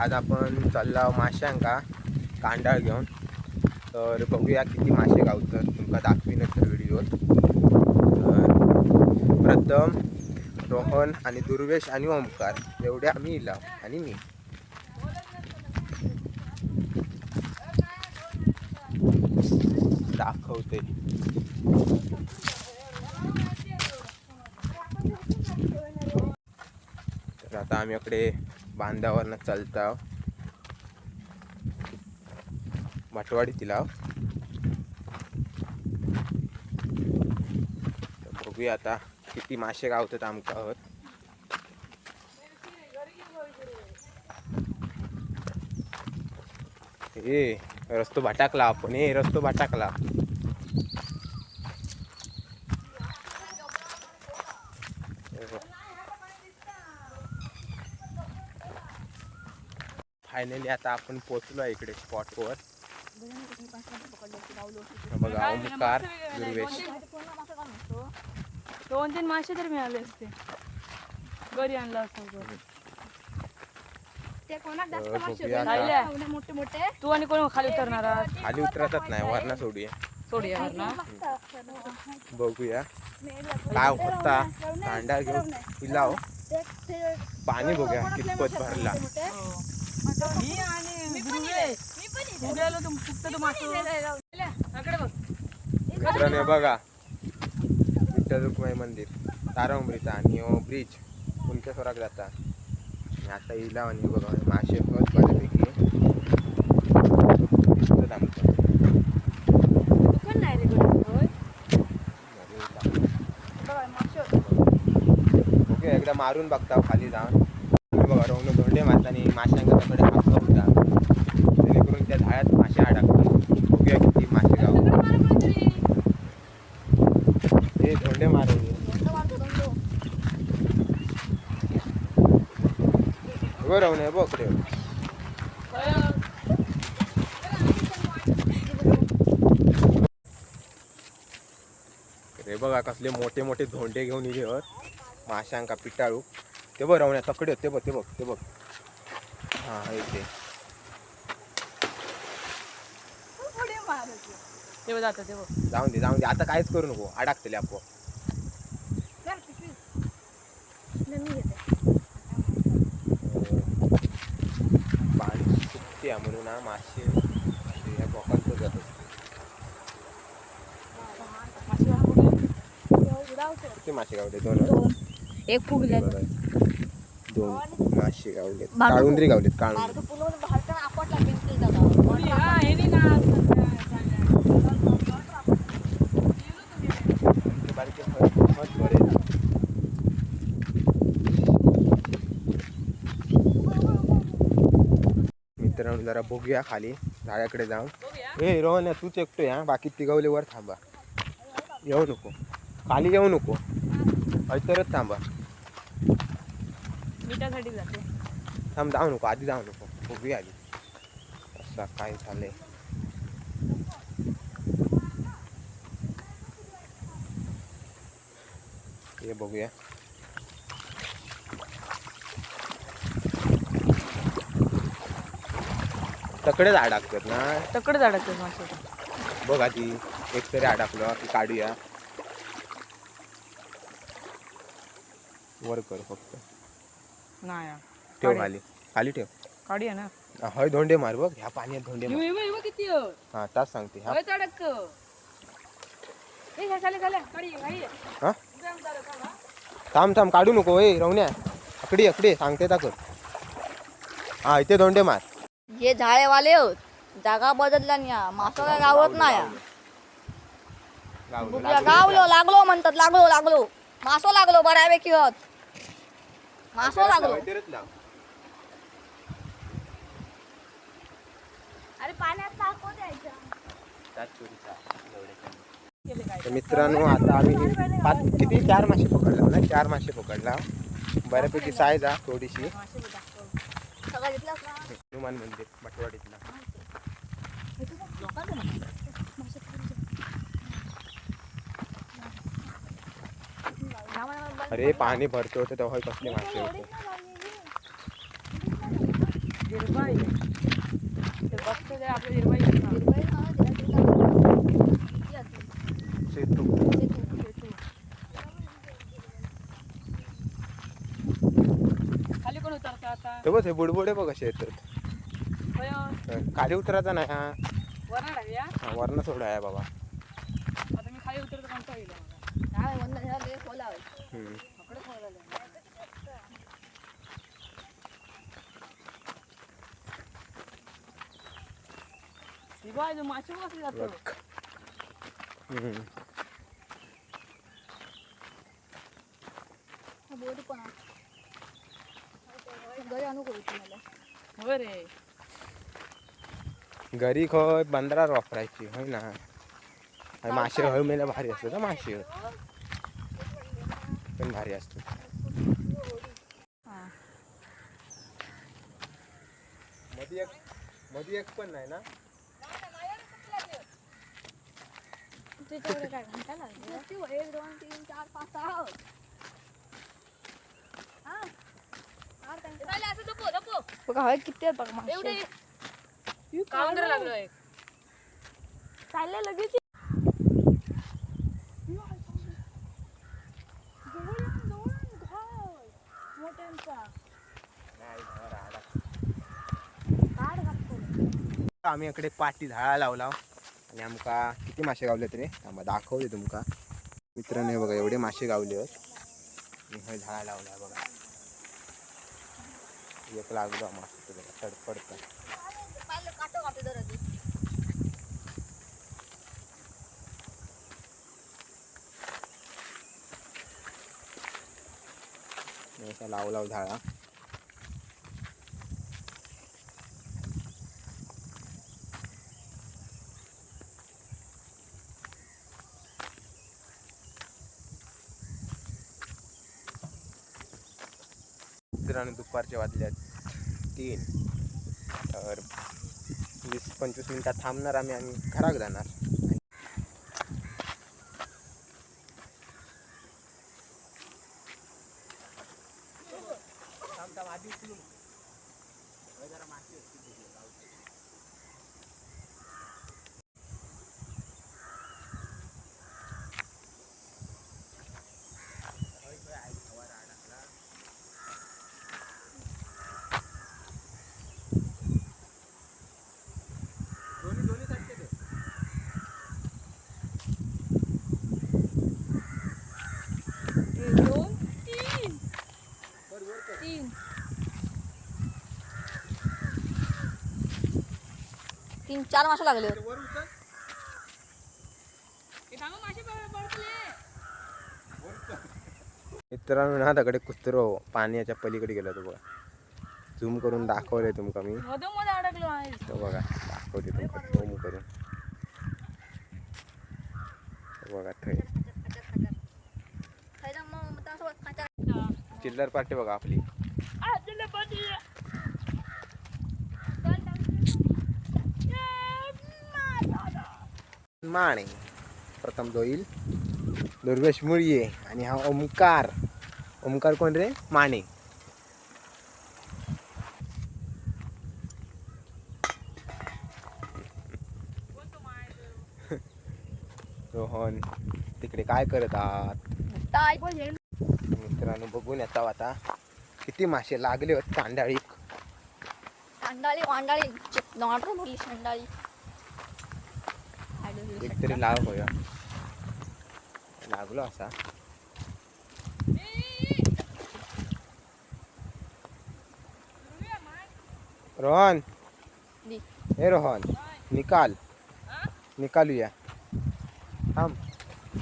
आज आपण चालला माश्यांका कांडाळ घेऊन. तर बघूया किती मासे गावतात तुमका दाखवीनच तर व्हिडिओ तर प्रथम रोहन आणि दुर्वेश आणि ओमकार एवढे आम्ही इला आणि मी. दाखवते. तर आता आम्ही इकडे बांधावरनं चालता भटवाडी तिला बघूया आता किती मासे गावतात आमका आहोत. ए रस्तो भटाकला आपण ए रस्तो भटाकला. फायनली आता आपण पोचलो आहे इकडे स्पॉटवर. बघा ओमकार दुर्वेश. दोन तीन मासे तर मिळाले असते. घरी आणला असतो ते. मोठे मोठे? आणि कोण खाली उतरणार खाली उतरतच नाही वरना सोडूया. सोडूया ना. बघूया. काय होता? कांदा घेऊन पिलाव. पाणी बघूया कितपत भरला. मी आणि फक्त तो मासा बघ. मित्रांनो बघा. विठ्ठल रुक्माई मंदिर तारंबरीचा आणि हो ब्रिज स्वराक जाता? आणि आता इला आणि बघा. मासे होत. बऱ्यापैकी दिसतात आमचं. ओके एकदा मारून बघता खाली जाऊन तुम्ही बघा रोवणं धोंडे मारताना माशांका सगळे हात होता जेणेकरून त्या झाडात मासे अडकतात बघूया किती मासे गाव थोडे मारून बरं रवणे बघ रे. रे बघा कसले मोठे मोठे धोंडे घेऊन इले वर माशांका पिटाळू. ते बघ राहून तकडे ते बघ ते बघ ते बघ. हा इथे तेव्हा जातं तेव्हा जाऊन दे जाऊन दे. आता काहीच करू नको. अडकतले आपो पाणी सुकते म्हणून ना मासे असे या बोकांचं जातात किती मासे गावले? दोन. एक फुगले बघा. दोन. मासे गावले काळुंद्री गावलेत काळुंद्री. हा, हे नाही ना. बारके फळ- मस्त बरे. मित्रांनो जरा बघूया खाली झाडाकडे जाऊन. ए रोहन तूच एकटोय हा. बाकी तिघवले वर थांबा. येऊ नको. खाली येऊ नको. तरच थांबा. मिठासाठी जाते. थांब जाऊ नको आधी जाऊ नको. बघूया आधी. असं काय झालंय. हे बघूया. तकडेच अडकतात ना. तकडे अडकते मासे. बघ आधी एक तरी अडकलं की काढूया वर कर फक्त. नाही ठेव. खाली. खाली ठेव. काढूया ना. हय धोंडे मार बघ. ह्या पाण्यात धोंडे मार. किती हा तास सांगते हा. अडक हा थांब थांब काढू नको ए रवण्या. अकडी अकडी सांगते ताकद हा इथे धोंडे मार. हे झाडेवाले होत. जागा बदलला नाही हा. मासं काय गावत नाही हा. गावलं, लागलं. गावलो लागलो म्हणतात लागलो लागलो. मासो लागलो बऱ्यापैकी होत. मासो लागलो. अरे पाण्यात टाको. तर मित्रांनो आता आम्ही पाच किती? चार मासे पकडला ना चार मासे पकडला. बऱ्यापैकी साईज हा थोडीशी. हनुमान मंदिर मठवाडीतला अरे पाणी भरतो होतं तेव्हा कसले मासे होते हिरबाई ते बघतो ते आपल्या हिरबाई दिसणार. हिरवाई ना, त्याला ते टाकलं. किती असेल? सेतू ते तू. शेतू. खाली कोण उतरतं बघ हे बुडबुडे बघ कसे येतात. खाली उतरायचा नाही हा हा, वरनं सोडा आहे बाबा मी खाली उतरतो मला काय लय खोल आहे. हम्म. खोल ही जो माशी बसली जातो बघ हम्म. हा बोट पण आहे. घरी आणू करू तुम्हाला होय रे. घरी खय बंदरा वापरायची होय ना? माशी हळ मेला भारी असतो ना माशी. पण भारी असतो. मध्ये एक मध्ये एक पण नाही ना? काय घंटा लागली? एक दोन तीन चार पाच सहा. हा. बघा हवे किती आहेत बघा मासे. काउंटर लागलो एक. चाललंय लगेच. आम्ही इकडे पाटी झाळा लावला. आणि आमका किती मासे गावले तरी? आम्हाला दाखवले तुमका. मित्रांनो हे बघा एवढे मासे गावले आहेत. हे झाळा लावला बघा. एक लागलो मासे बघा तडपडतं काटो कापते जरा ती. आणि असा लाव लाव झाळा मित्रांनो दुपारचे वाजल्यात. तीन. तर वीस पंचवीस मिनटात थांबणार आम्ही आणि घरात जाणार. दोन तीन तीन तीन चार मासे लागले मित्रांनो ना दगडे कुत्रो पाण्याच्या पलीकडे गेलो तो बघा. झूम करून दाखवले तुमका मी. मधोमध अडकलो आहे. तो बघा दाखवते तुमका झूम करून. तो बघा थंय. चिल्लर पार्टी बघा आपली. माणे प्रथम दोईल. दुर्गेश मुळये आणि हा ओमकार. ओमकार कोण रे? माने. रोहन तिकडे काय करत आहात? मित्रांनो बघून येतो आता किती मासे लागले होत कांडाळी अंडाळी वांडाळी बोलली शेंडाळी एक तरी लाव होया लागलो असा रोहन दी. हे रोहन निकाल निकालूया थांब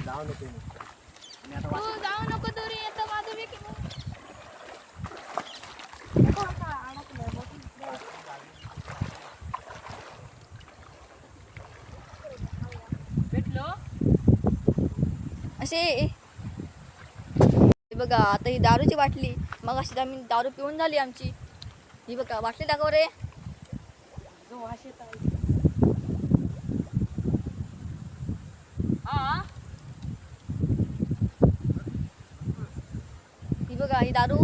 जाऊ नको मी आता वाट- जाऊ नको तरी येतं माझं बी की मग. भेटलो असे. हे बघा आता ही दारूची बाटली. मग अशी आम्ही दारू पिऊन झाली आमची. ही बघा बाटली दाखव रे. हा ही बघा ही दारू.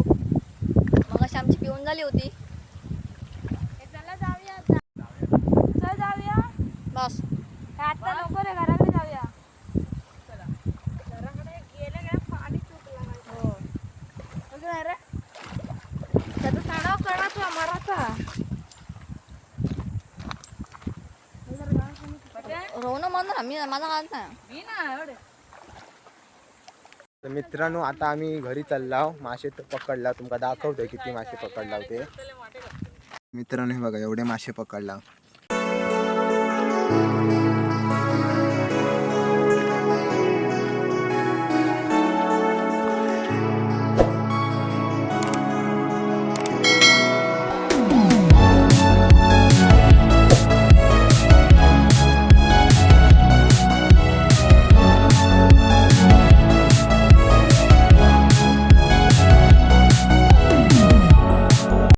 मग अशी आमची पिऊन झाली होती. एकदा बस. आता नको रे घराकडे रोहन मी माझा हात नाही. मी ना एवढे. तर मित्रांनो आता आम्ही घरी चाललाव मासे तर पकडला तुमका दाखवतोय किती मासे पकडला ते मित्रांनो हे बघा एवढे मासे पकडला.